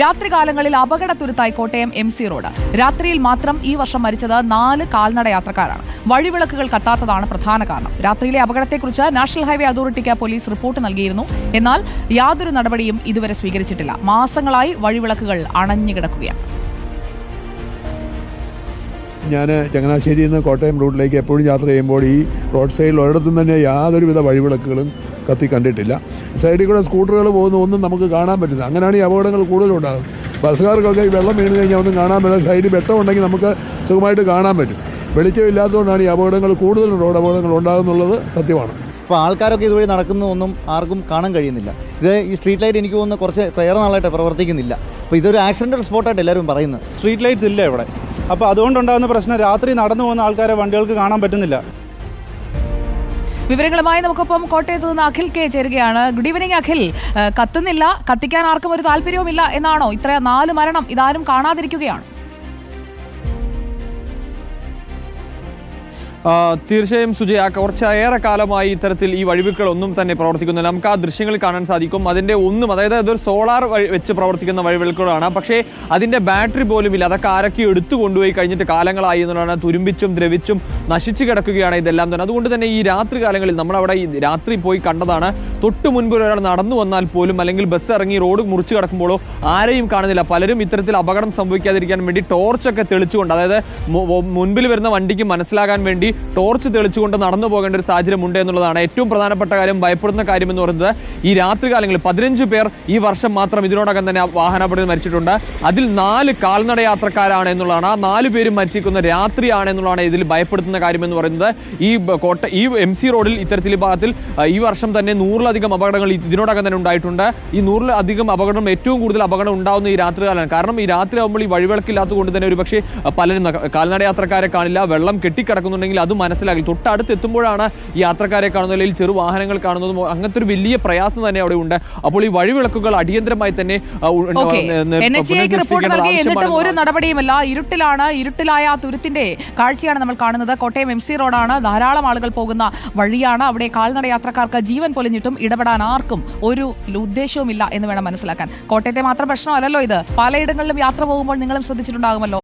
രാത്രികാലങ്ങളിൽ അപകടത്തുരുത്തായി Kottayam M C road. രാത്രിയിൽ മാത്രം ഈ വർഷം മരിച്ചത് നാല് കാൽനട യാത്രക്കാരാണ്. വഴിവിളക്കുകൾ കത്താത്തതാണ് പ്രധാന കാരണം. രാത്രിയിലെ അപകടത്തെക്കുറിച്ച് നാഷണൽ ഹൈവേ അതോറിറ്റിക്ക് പോലീസ് റിപ്പോർട്ട് നൽകിയിരുന്നു. എന്നാൽ യാതൊരു നടപടിയും ഇതുവരെ സ്വീകരിച്ചിട്ടില്ല. മാസങ്ങളായി വഴിവിളക്കുകൾ അണഞ്ഞുകിടക്കുകയാണ് ഞാൻ ചങ്ങനാശ്ശേരിയിൽ നിന്ന് കോട്ടയം റൂട്ടിലേക്ക് എപ്പോഴും യാത്ര ചെയ്യുമ്പോൾ ഈ റോഡ് സൈഡിൽ ഒരിടത്തും തന്നെ യാതൊരുവിധ വഴിവിളക്കുകളും കത്തി കണ്ടിട്ടില്ല. സൈഡിൽ കൂടെ സ്കൂട്ടറുകൾ പോകുന്ന ഒന്നും നമുക്ക് കാണാൻ പറ്റില്ല. അങ്ങനെയാണ് ഈ അപകടങ്ങൾ കൂടുതലുണ്ടാകുന്നത്. ബസ്സുകാർക്കൊക്കെ ഈ വെള്ളം വീണ് കഴിഞ്ഞാൽ ഒന്നും കാണാൻ പറ്റില്ല. സൈഡിൽ വെട്ടം ഉണ്ടെങ്കിൽ നമുക്ക് സുഖമായിട്ട് കാണാൻ പറ്റും. വെളിച്ചമില്ലാത്തതുകൊണ്ടാണ് ഈ അപകടങ്ങൾ കൂടുതൽ റോഡ് അപകടങ്ങൾ ഉണ്ടാകുന്നുള്ളത് സത്യമാണ്. ഇപ്പോൾ ആൾക്കാരൊക്കെ ഇതുവഴി നടക്കുന്നതൊന്നും ആർക്കും കാണാൻ കഴിയുന്നില്ല. ഇത് ഈ സ്ട്രീറ്റ് ലൈറ്റ് എനിക്ക് തോന്നുന്നു കുറച്ച് ഏറെ നാളായിട്ട് പ്രവർത്തിക്കുന്നില്ല. അപ്പോൾ ഇതൊരു ആക്സിഡന്റൽ സ്പോട്ടായിട്ട് എല്ലാവരും പറയുന്നത്. സ്ട്രീറ്റ് ലൈറ്റ്സ് ഇല്ല ഇവിടെ. അപ്പോൾ അതുകൊണ്ടുണ്ടാകുന്ന പ്രശ്നം രാത്രി നടന്നു പോകുന്ന ആൾക്കാരെ വണ്ടികൾക്ക് കാണാൻ പറ്റുന്നില്ല. വിവരങ്ങളുമായി നമുക്കൊപ്പം കോട്ടയത്ത് നിന്ന് അഖിൽ കെ ചേരുകയാണ്. Good evening Akhil. കത്തുന്നില്ല കത്തിക്കാൻ ആർക്കും ഒരു താല്പര്യവുമില്ല എന്നാണോ? ഇത്ര നാല് മരണം ഇതാരും കാണാതിരിക്കുകയാണ്. തീർച്ചയായും സുജയ കുറച്ചേറെ കാലമായി ഇത്തരത്തിൽ ഈ വഴിവുകൾ ഒന്നും തന്നെ പ്രവർത്തിക്കുന്നില്ല. നമുക്ക് ആ ദൃശ്യങ്ങൾ കാണാൻ സാധിക്കും. അതിന്റെ ഒന്നും അതായത് അതൊരു സോളാർ വെച്ച് പ്രവർത്തിക്കുന്ന വഴിവിളക്കുകളാണ് പക്ഷേ അതിന്റെ ബാറ്ററി പോലും ഇല്ല. അതൊക്കെ ആരൊക്കെ എടുത്തു കൊണ്ടുപോയി കഴിഞ്ഞിട്ട് കാലങ്ങളായി എന്നുള്ളതാണ്. തുരുമ്പിച്ചും ദ്രവിച്ചും നശിച്ചു കിടക്കുകയാണ് ഇതെല്ലാം തന്നെ. അതുകൊണ്ട് തന്നെ ഈ രാത്രി കാലങ്ങളിൽ നമ്മളവിടെ ഈ രാത്രി പോയി കണ്ടതാണ്. തൊട്ട് മുൻപ് ഒരാൾ നടന്നു വന്നാൽ പോലും അല്ലെങ്കിൽ ബസ് ഇറങ്ങി റോഡ് മുറിച്ചു കിടക്കുമ്പോഴോ ആരെയും കാണുന്നില്ല. പലരും ഇത്തരത്തിൽ അപകടം സംഭവിക്കാതിരിക്കാൻ വേണ്ടി ടോർച്ചൊക്കെ തെളിച്ചുകൊണ്ട് അതായത് മുൻപിൽ വരുന്ന വണ്ടിക്ക് മനസ്സിലാകാൻ വേണ്ടി ടോർച്ച് തെളിച്ചുകൊണ്ട് നടന്നു പോകേണ്ട ഒരു സാഹചര്യം ഉണ്ട് എന്നുള്ളതാണ് ഏറ്റവും പ്രധാനപ്പെട്ട കാര്യം ഭയപ്പെടുന്ന കാര്യം എന്ന് പറയുന്നത് ഈ രാത്രികാലങ്ങളിൽ പതിനഞ്ച് പേർ ഈ വർഷം മാത്രം ഇതിനോടകം തന്നെ വാഹനാപകടത്തിൽ മരിച്ചിട്ടുണ്ട്. അതിൽ നാല് കാൽനട യാത്രക്കാരാണ് എന്നുള്ളതാണ്. ആ നാല് പേരും മരിച്ചിരിക്കുന്ന രാത്രിയാണ് എന്നുള്ളതാണ് ഇതിൽ ഭയപ്പെടുത്തുന്ന കാര്യം എന്ന് പറയുന്നത്. ഈ കോട്ട ഈ എം സി റോഡിൽ ഇത്തരത്തിൽ ഭാഗത്തിൽ ഈ വർഷം തന്നെ നൂറിലധികം അപകടങ്ങൾ ഇതിനോടകം തന്നെ ഉണ്ടായിട്ടുണ്ട്. ഈ നൂറിലധികം അപകടം ഏറ്റവും കൂടുതൽ അപകടം ഉണ്ടാകുന്ന ഈ രാത്രി കാലമാണ്. കാരണം ഈ രാത്രി ആകുമ്പോൾ ഈ വഴിവിളക്കില്ലാത്തത് കൊണ്ട് തന്നെ ഒരുപക്ഷെ പലരും കാൽനട യാത്രക്കാരെ കാണില്ല. വെള്ളം കെട്ടിക്കിടക്കുന്നുണ്ടെങ്കിൽ അത് മനസ്സിലാക്കി. തൊട്ടടുത്ത് എത്തുമ്പോഴാണ് യാത്രക്കാരെ കാണുന്നത് അല്ലെങ്കിൽ ചെറു വാഹനങ്ങൾ കാണുന്നതും അങ്ങനത്തെ ഒരു വലിയ പ്രയാസം തന്നെ അവിടെ ഉണ്ട്. അപ്പോൾ ഈ വഴിവിളക്കുകൾ അടിയന്തരമായി തന്നെ റിപ്പോർട്ട് നൽകി. എന്നിട്ടും ഒരു നടപടിയുമില്ല. ഇരുട്ടിലാണ് ഇരുട്ടിലായ ആ തുരുത്തിന്റെ കാഴ്ചയാണ് നമ്മൾ കാണുന്നത്. കോട്ടയം എം സി റോഡാണ് ധാരാളം ആളുകൾ പോകുന്ന വഴിയാണ്. അവിടെ കാൽനട യാത്രക്കാർക്ക് ജീവൻ പൊലിഞ്ഞിട്ടും ഇടപെടാൻ ആർക്കും ഒരു ഉദ്ദേശവുമില്ല എന്ന് വേണം മനസ്സിലാക്കാൻ. കോട്ടയത്തെ മാത്രം പ്രശ്നമല്ലല്ലോ ഇത്. പലയിടങ്ങളിലും യാത്ര പോകുമ്പോൾ നിങ്ങളും ശ്രദ്ധിച്ചിട്ടുണ്ടാകുമല്ലോ.